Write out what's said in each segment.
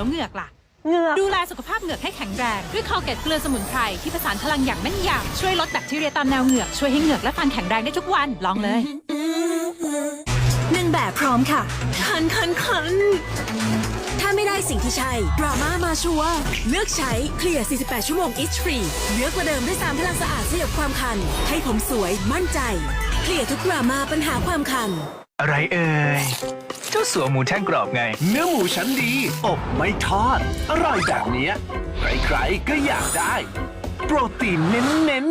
แล้วเหงือกล่ะ เหงือก ดูแลสุขภาพเหงือกให้แข็งแรง ด้วยคอลเกตเกลือสมุนไพรที่ผสานพลังอย่างแม่นยำช่วยลดแบคทีเรียตามแนวเหงือก ช่วยให้เหงือกและฟันแข็งแรงได้ทุกวันลองเลยหนึ่งแบบพร้อมค่ะคันคันคันถ้าไม่ได้สิ่งที่ใช่ดราม่ามาชัวร์เลือกใช้เคลียร์ 48 ชั่วโมง Itch Free เลือกกว่าเดิมด้วยสามพลังสะอาดสยบความคัน ให้ผมสวยมั่นใจ เคลียร์ทุกดราม่าปัญหาความคัน อะไรเอ่ย เจ้าสัวหมูแท่งกรอบไง เนื้อหมูชั้นดี อบไม่ทอด อร่อยแบบเนี้ยใครๆก็อยากได้ โปรตีนเน้น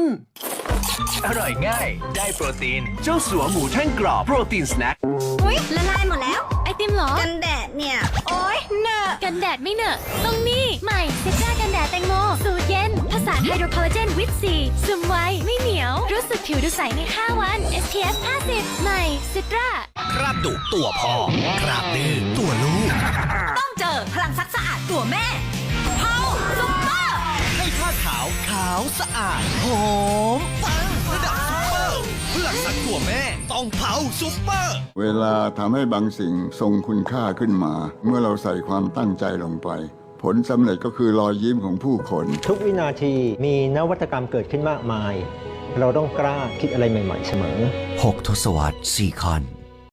อร่อยง่าย ได้โปรตีนๆเจ้าสัวหมูแท่งกรอบ โปรตีนสแน็ค อุ๊ยละลายหมดแล้ว ไอติมเหรอ กันแดดเนี่ย โอ๊ยเนอะกันแดดไม่เหนอะต้องนี่ ใหม่เซตรากันแดดแตงโม สูตรเย็น ผสานไฮโดรคอลลาเจนวิตซีซึมไวไม่เหนียว รู้สึกผิวดูใสใน 5 วัน SPF 50 ใหม่เซตราค ราบดุตัวพ่อ คราบดื้อตัวลูก ต้องเจอพลังซักสะอาดตัวแม่เฮาซุปเปอร์ ให้ผ้าขาวขาวสะอาดหอมปังระดับซุปเปอร์เพื่อสักตัวแม่ต้องเผาซุปเปอร์ เวลาทำให้บางสิ่งทรงคุณค่าขึ้นมา เมื่อเราใส่ความตั้งใจลงไปผลสำเร็จก็คือรอยยิ้มของผู้คน ทุกวินาทีมีนวัตกรรมเกิดขึ้นมากมาย เราต้องกล้าคิดอะไรใหม่ ๆ เสมอ 6 ทศวรรษซีคอน